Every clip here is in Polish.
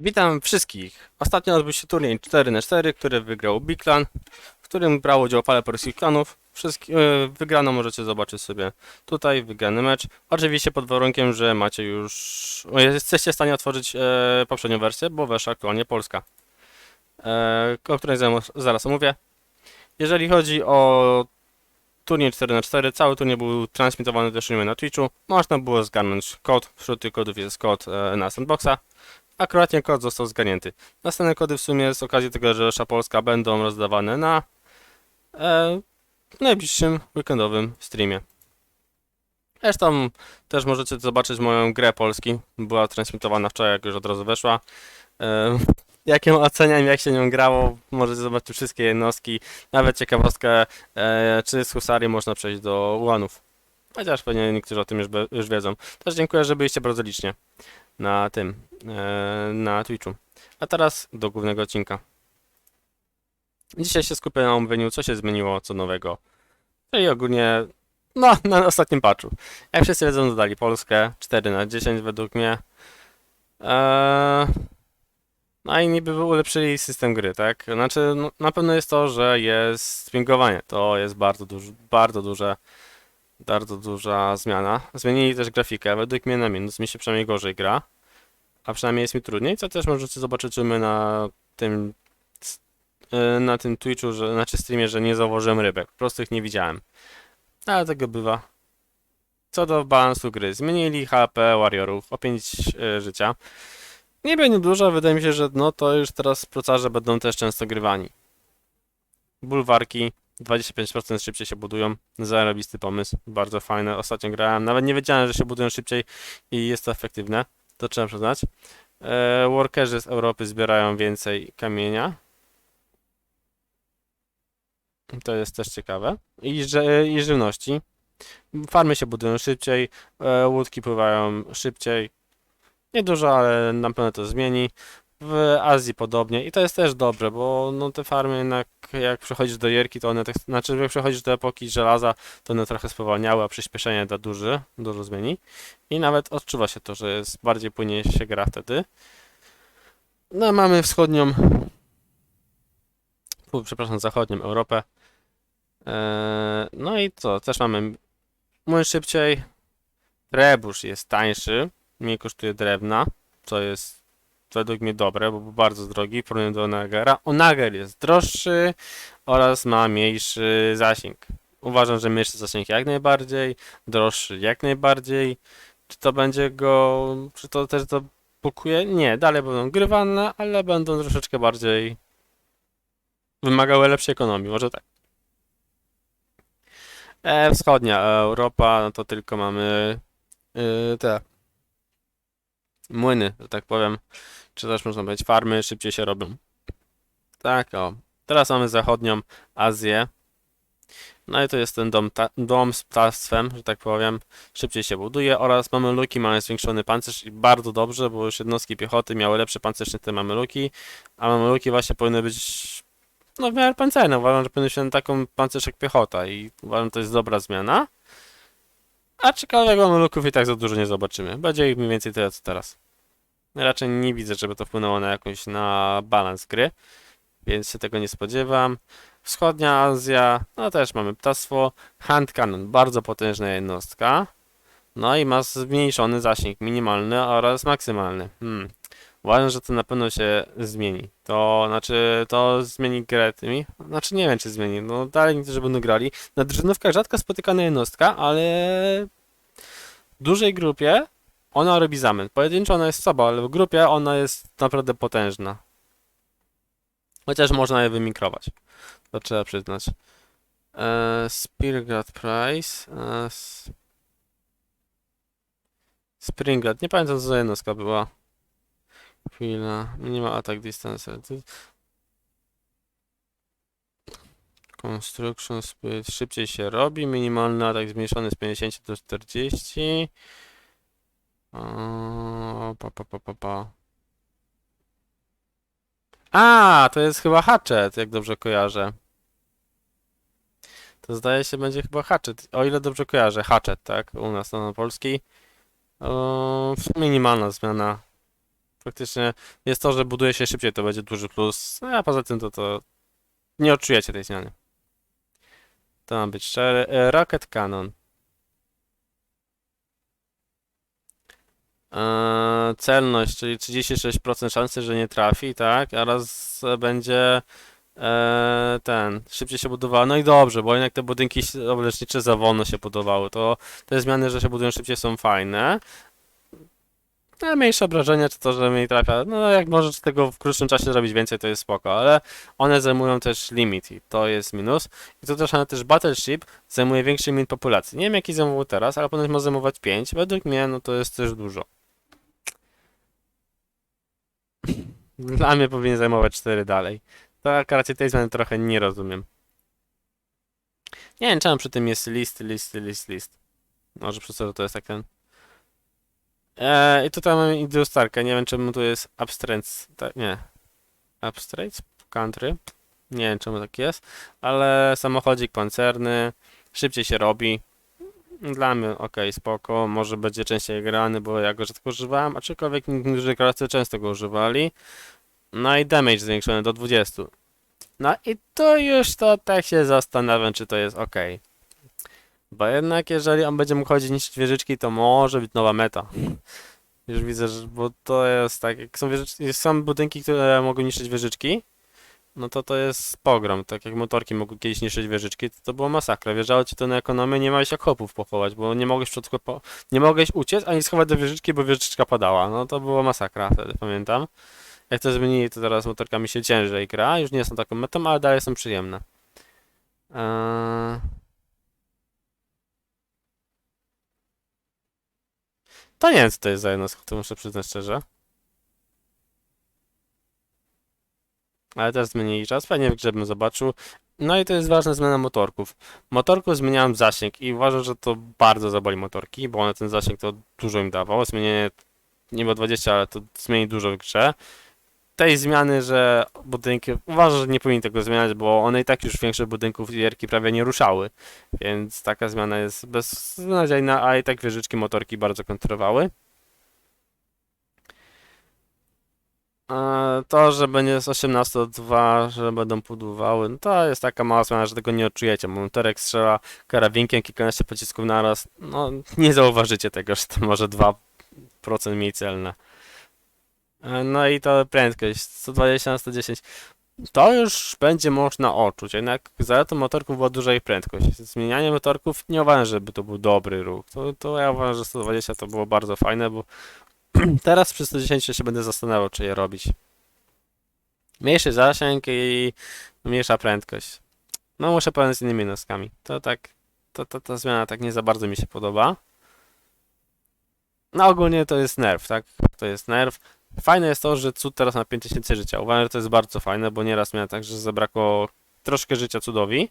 Witam wszystkich. Ostatnio odbył się turniej 4 na 4 który wygrał Biglan, w którym brało udział parę polskich klanów. Wszystkie, e, wygraną możecie zobaczyć sobie tutaj, wygrany mecz. Oczywiście pod warunkiem, że macie już, jesteście w stanie otworzyć e, poprzednią wersję, bo weszła aktualnie Polska, e, o której zaraz- omówię. Jeżeli chodzi o turniej 4 na 4 cały turniej był transmitowany też na Twitchu. Można było zgarnąć kod, wśród tych kodów jest kod e, na Sandboxa. Akuratnie kod został zgarnięty. Następne kody w sumie z okazji tego, że Resza Polska będą rozdawane na e, najbliższym weekendowym streamie. Zresztą też możecie zobaczyć moją grę Polski. Była transmitowana wczoraj, jak już od razu weszła. E, jak ją oceniam, jak się nią grało, możecie zobaczyć wszystkie jednostki. Nawet ciekawostkę, e, czy z Husarii można przejść do Ułanów. Chociaż pewnie niektórzy o tym już, już wiedzą. Też dziękuję, że byliście bardzo licznie na tym, na Twitchu. A teraz do głównego odcinka. Dzisiaj się skupię na omówieniu, co się zmieniło, co nowego. Czyli ogólnie, no, na ostatnim patchu. Jak wszyscy wiedzą, dodali Polskę 4 na 10 według mnie. Eee, no i niby ulepszyli system gry, tak? Znaczy, no, na pewno jest to, że jest pingowanie. To jest bardzo duży, bardzo duże, bardzo duża zmiana. Zmienili też grafikę. Według mnie na minus. Mi się przynajmniej gorzej gra. A przynajmniej jest mi trudniej, co też możecie zobaczyć mnie na tym e, na tym Twitchu, że, znaczy streamie, że nie zauważyłem rybek. Po prostu ich nie widziałem. Ale tego bywa. Co do balansu gry. Zmienili HP Warriorów o 5 e, życia. Nie będzie dużo, wydaje mi się, że no to już teraz procarze będą też często grywani. Bulwarki 25% szybciej się budują. Zarobisty pomysł. Bardzo fajne. Ostatnio grałem. Nawet nie wiedziałem, że się budują szybciej i jest to efektywne. To trzeba przyznać. E, workerzy z Europy zbierają więcej kamienia. To jest też ciekawe. I, i żywności. Farmy się budują szybciej, e, łódki pływają szybciej. Niedużo, ale na pewno to zmieni. W Azji podobnie i to jest też dobre, bo no te farmy jednak jak przechodzisz do Jerki, to one tak, znaczy jak przechodzisz do epoki żelaza, to one trochę spowalniały, a przyspieszenie da duży, dużo zmieni. I nawet odczuwa się to, że jest bardziej płynnie się gra wtedy. No mamy wschodnią, przepraszam, zachodnią Europę. Eee, no i co, też mamy młyn szybciej. Trebusz jest tańszy, mniej kosztuje drewna, co jest według mnie dobre, bo był bardzo drogi w porównaniu do Onagera. Onager jest droższy oraz ma mniejszy zasięg. Uważam, że mniejszy zasięg jak najbardziej, droższy jak najbardziej. Czy to będzie go, czy to też to blokuje? Nie, dalej będą grywane, ale będą troszeczkę bardziej wymagały lepszej ekonomii, może tak. E, wschodnia Europa, no to tylko mamy y, te młyny, że tak powiem, czy też można powiedzieć farmy, szybciej się robią. Tak, o. Teraz mamy zachodnią Azję. No i to jest ten dom, ta, dom z ptactwem, że tak powiem, szybciej się buduje oraz mameluki mają zwiększony pancerz i bardzo dobrze, bo już jednostki piechoty miały lepszy pancerz niż te mameluki, a mameluki właśnie powinny być no w miarę pancerne. Uważam, że powinny być na taką pancerz jak piechota i uważam, że to jest dobra zmiana. Aczkolwiek mameluków i tak za dużo nie zobaczymy. Będzie ich mniej więcej tyle co teraz. Raczej nie widzę, żeby to wpłynęło na jakąś na balans gry, więc się tego nie spodziewam. Wschodnia Azja, no też mamy ptactwo. Hand Cannon, bardzo potężna jednostka. No i ma zmniejszony zasięg minimalny oraz maksymalny. Hmm. Uważam, że to na pewno się zmieni. To znaczy, to zmieni grę tymi. Znaczy, nie wiem, czy zmieni. No, dalej niektórzy będą grali. Na drużynówkach rzadko spotykana jednostka, ale w dużej grupie ona robi zamęt. Pojedynczo ona jest słaba, ale w grupie ona jest naprawdę potężna. Chociaż można je wymikrować. To trzeba przyznać. Eee, Speargrad Price. Eee. Nie pamiętam co za jednostka była. Chwila. Minimal attack distance. Construction speed szybciej się robi. Minimalny atak zmniejszony z 50 do 40. Pa, pa, pa, pa, pa. A, to jest chyba Hatchet, jak dobrze kojarzę. To zdaje się będzie chyba Hatchet, o ile dobrze kojarzę. Hatchet, tak? U nas to na polski. O, minimalna zmiana faktycznie jest to, że buduje się szybciej, to będzie duży plus, no, a poza tym to, to nie odczujecie tej zmiany. To ma być szczery. E, Rocket Cannon. Eee, celność, czyli 36% szansy, że nie trafi, tak? Oraz będzie eee, ten, szybciej się budowało. No i dobrze, bo jednak te budynki lecznicze za wolno się budowały. To te zmiany, że się budują szybciej są fajne. Ale mniejsze obrażenia, czy to, że mniej trafia, no jak możesz tego w krótszym czasie zrobić więcej, to jest spoko, ale one zajmują też limit i to jest minus. I to też, też Battleship zajmuje większy limit populacji. Nie wiem jaki zajmował teraz, ale ponoć może zajmować 5. Według mnie, no to jest też dużo. Dla mnie powinien zajmować 4 dalej. To akurat tej zmiany trochę nie rozumiem. Nie wiem, czemu przy tym jest list, list, list, list. Może przez to, to jest tak ten... Eee, I tutaj mamy Industarkę. Nie wiem, czemu tu jest Abstraits. Tak, nie. Abstraits? Country. Nie wiem, czemu tak jest. Ale samochodzik pancerny. Szybciej się robi. Dla mnie ok, spoko. Może będzie częściej grany, bo ja go rzadko używałem. Aczkolwiek niektórzy gracze często go używali. No i damage zwiększony do 20. No i to już to tak się zastanawiam, czy to jest ok. Bo jednak jeżeli on będzie mógł chodzić niszczyć wieżyczki, to może być nowa meta. Już widzę, że, bo to jest tak, jak są, wieżyczki, są budynki, które mogą niszczyć wieżyczki, no to to jest pogrom. Tak jak motorki mogły kiedyś niszczyć wieżyczki, to, to było masakra. Wjeżdżało ci to na ekonomię, nie miałeś jak chłopów pochować, bo nie mogłeś, przed, po, nie mogłeś uciec, ani schować do wieżyczki, bo wieżyczka padała. No to było masakra wtedy, pamiętam. Jak to zmienili, to teraz motorkami się ciężej gra. Już nie są taką metą, ale dalej są przyjemne. Eee... To nie wiem, co to jest za jednostka, to muszę przyznać szczerze. Ale też zmienili czas, fajnie, żebym zobaczył. No i to jest ważna zmiana motorków. Motorków zmieniałem zasięg i uważam, że to bardzo zaboli motorki, bo one ten zasięg to dużo im dawało. Zmienienie nie było 20, ale to zmieni dużo w grze. Tej zmiany, że budynki, uważam, że nie powinni tego zmieniać, bo one i tak już większość budynków gierki prawie nie ruszały. Więc taka zmiana jest beznadziejna, a i tak wieżyczki motorki bardzo kontrolowały. To, że będzie z 18 do 2, że będą pudłowały, no to jest taka mała zmiana, że tego nie odczujecie. Motorek strzela karabinkiem kilkanaście pocisków naraz. No, nie zauważycie tego, że to może 2% mniej celne. E, No i to prędkość 120 na 110. To już będzie można odczuć, jednak zaletą motorków była duża ich prędkość. Zmienianie motorków nie uważam, żeby to był dobry ruch. To, to ja uważam, że 120 to było bardzo fajne, bo teraz przy 110 się będę zastanawiał, czy je robić. Mniejszy zasięg i mniejsza prędkość. No muszę powiedzieć z innymi noskami. To tak, to, to, ta zmiana tak nie za bardzo mi się podoba. No ogólnie to jest nerw, tak? To jest nerw. Fajne jest to, że cud teraz ma 5000 życia. Uważam, że to jest bardzo fajne, bo nieraz miałem tak, że zabrakło troszkę życia cudowi,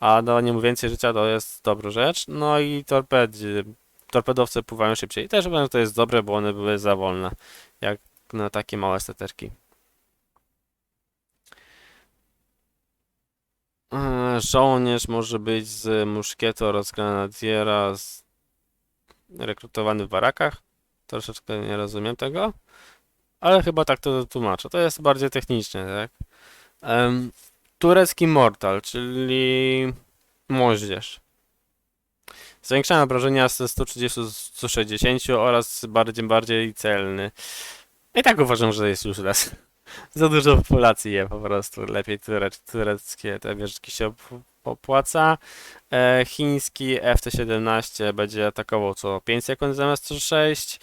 a danie mu więcej życia to jest dobra rzecz. No i torpedy, torpedowce pływają szybciej. Też uważam, że to jest dobre, bo one były za wolne, jak na takie małe staterki. Eee, Żołnierz może być z muszkietu oraz granadiera z... rekrutowany w barakach. Troszeczkę nie rozumiem tego. Ale chyba tak to tłumaczę. To jest bardziej techniczne, tak? Em, turecki mortal, czyli moździerz. Zwiększamy obrażenia ze 130 do 160 oraz bardziej, bardziej celny. I tak uważam, że jest już raz. Za dużo populacji je po prostu. Lepiej turec, tureckie te wieżyczki się op- opłaca. E, chiński FT-17 będzie atakował co 5 sekund zamiast co 6.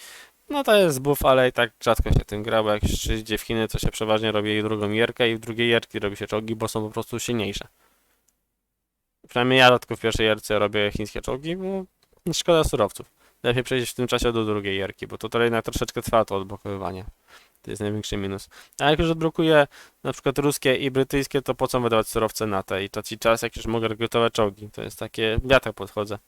No to jest buff, ale i tak rzadko się tym gra, bo jak się idzie w Chiny, to się przeważnie robi drugą jerkę i w drugiej jerki robi się czołgi, bo są po prostu silniejsze. Przynajmniej ja rzadko w pierwszej jerce robię chińskie czołgi, bo szkoda surowców. Lepiej przejść w tym czasie do drugiej jerki, bo to to jednak troszeczkę trwa to odblokowywanie. To jest największy minus. A jak już odblokuję na przykład ruskie i brytyjskie, to po co wydawać surowce na te i tracić czas, jak już mogę rekrutować czołgi. To jest takie, ja tak podchodzę.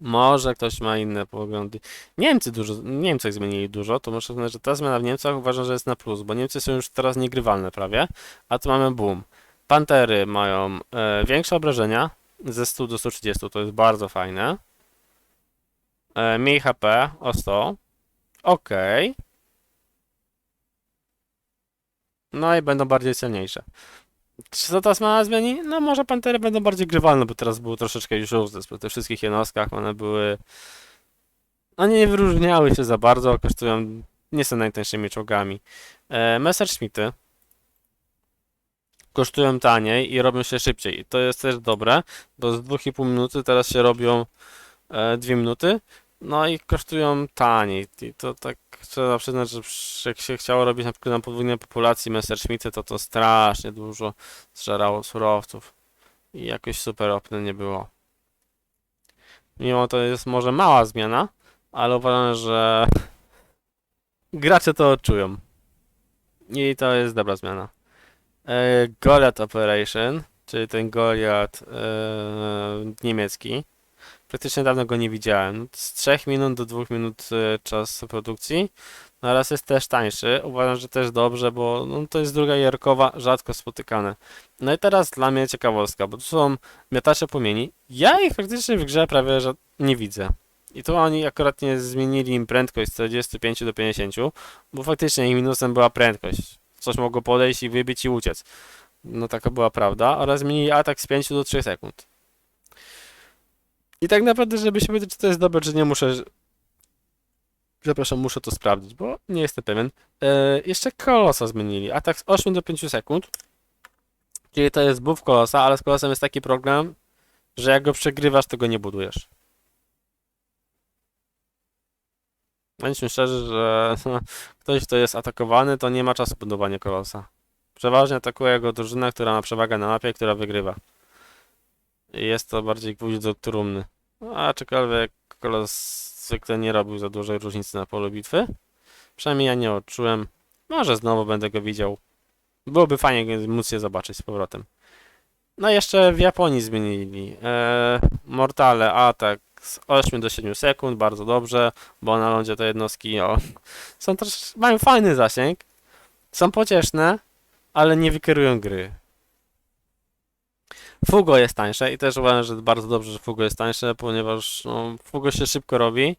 Może ktoś ma inne poglądy. Niemcy dużo, Niemcy zmienili dużo, to muszę powiedzieć, że ta zmiana w Niemcach uważam, że jest na plus, bo Niemcy są już teraz niegrywalne prawie, a tu mamy boom. Pantery mają e, większe obrażenia, ze 100 do 130, to jest bardzo fajne. E, mniej HP o 100. Ok. No i będą bardziej celniejsze. Czy to ta zmiana zmieni? No może pantery będą bardziej grywalne, bo teraz było troszeczkę już useless. Po tych wszystkich jednostkach one były... No nie wyróżniały się za bardzo, kosztują... Nie są najtańszymi czołgami. E, Messerschmitty kosztują taniej i robią się szybciej. I to jest też dobre, bo z 2,5 minuty teraz się robią e, 2 minuty. No i kosztują taniej. I to tak trzeba przyznać, że jak się chciało robić na przykład na podwójnej populacji Messerschmitty, to to strasznie dużo zżerało surowców. I jakoś super opne nie było. Mimo to jest może mała zmiana, ale uważam, że gracze to odczują. I to jest dobra zmiana. E, Goliath Operation, czyli ten Goliath e, niemiecki. Praktycznie dawno go nie widziałem. Z 3 minut do 2 minut e, czas produkcji. No raz jest też tańszy. Uważam, że też dobrze, bo no, to jest druga jarkowa, rzadko spotykane. No i teraz dla mnie ciekawostka, bo tu są miotacze płomieni. Ja ich praktycznie w grze prawie nie widzę. I tu oni akurat nie zmienili im prędkość z 45 do 50, bo faktycznie ich minusem była prędkość. Coś mogło podejść i wybić i uciec. No taka była prawda. Oraz zmienili atak z 5 do 3 sekund. I tak naprawdę, żeby się wiedzieć, czy to jest dobre, czy nie, muszę. Przepraszam, muszę to sprawdzić, bo nie jestem pewien. E, jeszcze kolosa zmienili. Atak z 8 do 5 sekund. Czyli to jest buff kolosa, ale z kolosem jest taki problem, że jak go przegrywasz, to go nie budujesz. Bądźmy szczerzy, że ktoś, kto jest atakowany, to nie ma czasu budowania kolosa. Przeważnie atakuje go drużyna, która ma przewagę na mapie, która wygrywa. I jest to bardziej gwóźdź do trumny. No, Aczkolwiek kolos zwykle nie robił za dużej różnicy na polu bitwy. Przynajmniej ja nie odczułem. Może znowu będę go widział. Byłoby fajnie móc je zobaczyć z powrotem. No jeszcze w Japonii zmienili. Eee, Mortale atak z 8 do 7 sekund, bardzo dobrze, bo na lądzie te jednostki o, są też, mają fajny zasięg, są pocieszne, ale nie wykierują gry. Fugo jest tańsze i też uważam, że bardzo dobrze, że Fugo jest tańsze, ponieważ no, Fugo się szybko robi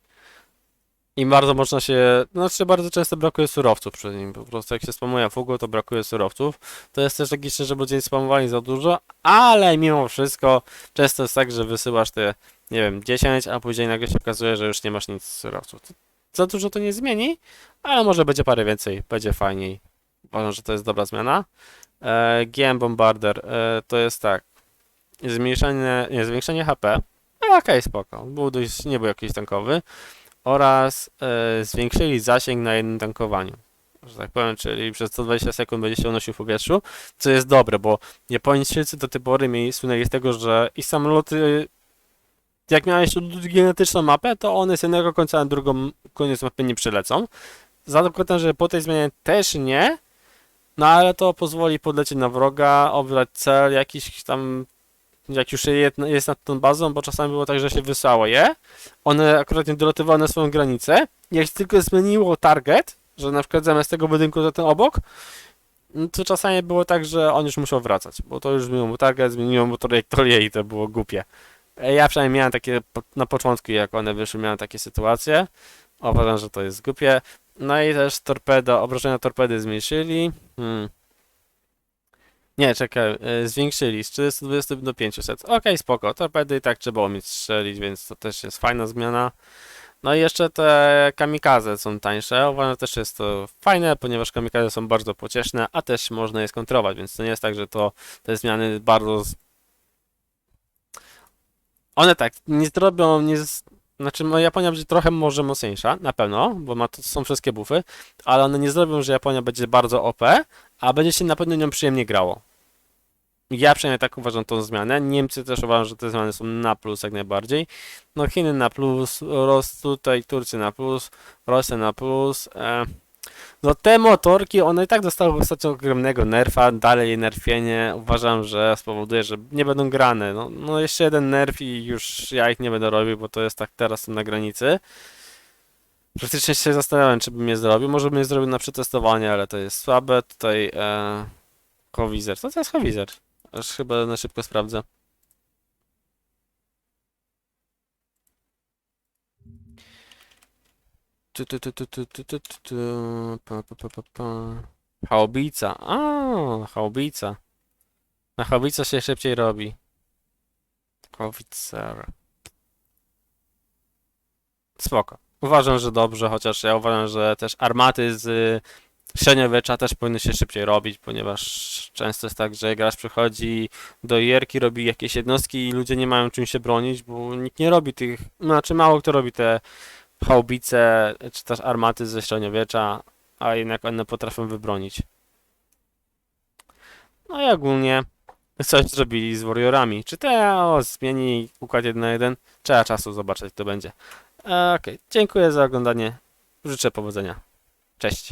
i bardzo można się, znaczy bardzo często brakuje surowców przy nim, po prostu jak się spamuje Fugo, to brakuje surowców. To jest też logiczne, że ludzie nie spamowali za dużo, ale mimo wszystko często jest tak, że wysyłasz te, nie wiem, 10, a później nagle się okazuje, że już nie masz nic z surowców. Za dużo to nie zmieni, ale może będzie parę więcej, będzie fajniej. Uważam, że to jest dobra zmiana. E, GM Bombarder e, to jest tak, zmniejszenie, nie, zwiększenie HP, no okej, spoko, był dość, nie był jakiś tankowy, oraz e, zwiększyli zasięg na jednym tankowaniu, że tak powiem, czyli przez 120 sekund będzie się unosił w powietrzu, co jest dobre, bo Japończycy do tej pory mieli, słynęli z tego, że ich samoloty, jak miałeś genetyczną mapę, to one z jednego końca na drugą koniec mapy nie przylecą. Za to, że po tej zmianie też nie, no ale to pozwoli podlecieć na wroga, obrać cel jakiś tam, jak już jest, nad tą bazą, bo czasami było tak, że się wysłało je, one akurat nie dolatywały na swoją granicę, jak tylko zmieniło target, że na przykład zamiast tego budynku to ten obok, no to czasami było tak, że on już musiał wracać, bo to już zmieniło mu target, zmieniło mu trajektorię i to było głupie. E, Ja przynajmniej miałem takie, na początku jak one wyszły, miałem takie sytuacje, uważam, że to jest głupie. No i też torpeda, obrażenia torpedy zmniejszyli. Hmm. Nie, czekaj, e, zwiększyli z 420 do 500. Okej, spoko, torpedy i tak trzeba umieć strzelić, więc to też jest fajna zmiana. No i jeszcze te kamikaze są tańsze. Uważam, też jest to fajne, ponieważ kamikaze są bardzo pocieszne, a też można je skontrować, więc to nie jest tak, że to te zmiany bardzo... One tak, nie zrobią, nie... z- Znaczy, no, Japonia będzie trochę może mocniejsza, na pewno, bo ma to są wszystkie buffy, ale one nie zrobią, że Japonia będzie bardzo OP, a będzie się na pewno nią przyjemnie grało. Ja przynajmniej tak uważam tą zmianę. Niemcy też uważam, że te zmiany są na plus jak najbardziej. No Chiny na plus, Ros tutaj Turcy na plus, Rosja na plus. E, no te motorki, one i tak dostały ostatnio ogromnego nerfa, dalej nerfienie. Uważam, że spowoduje, że nie będą grane. No, no jeszcze jeden nerf i już ja ich nie będę robił, bo to jest tak teraz na granicy. Praktycznie się zastanawiam, czy bym je zrobił. Może bym je zrobił na przetestowanie, ale to jest słabe. Tutaj e. Co to jest Howizer? Aż chyba na szybko sprawdzę. Tu, tu, tu. Haubica. A, haubica. Na haubica się szybciej robi. Haubicer. Spoko. Uważam, że dobrze, chociaż ja uważam, że też armaty z y, średniowiecza też powinny się szybciej robić, ponieważ często jest tak, że gracz przychodzi do gierki, robi jakieś jednostki i ludzie nie mają czym się bronić, bo nikt nie robi tych, znaczy mało kto robi te haubice, czy też armaty ze średniowiecza, a jednak one potrafią wybronić. No i ogólnie coś zrobili z Warriorami. Czy to zmieni układ 1 na 1? Trzeba czasu zobaczyć, to będzie. E, Okej, dziękuję za oglądanie. Życzę powodzenia. Cześć.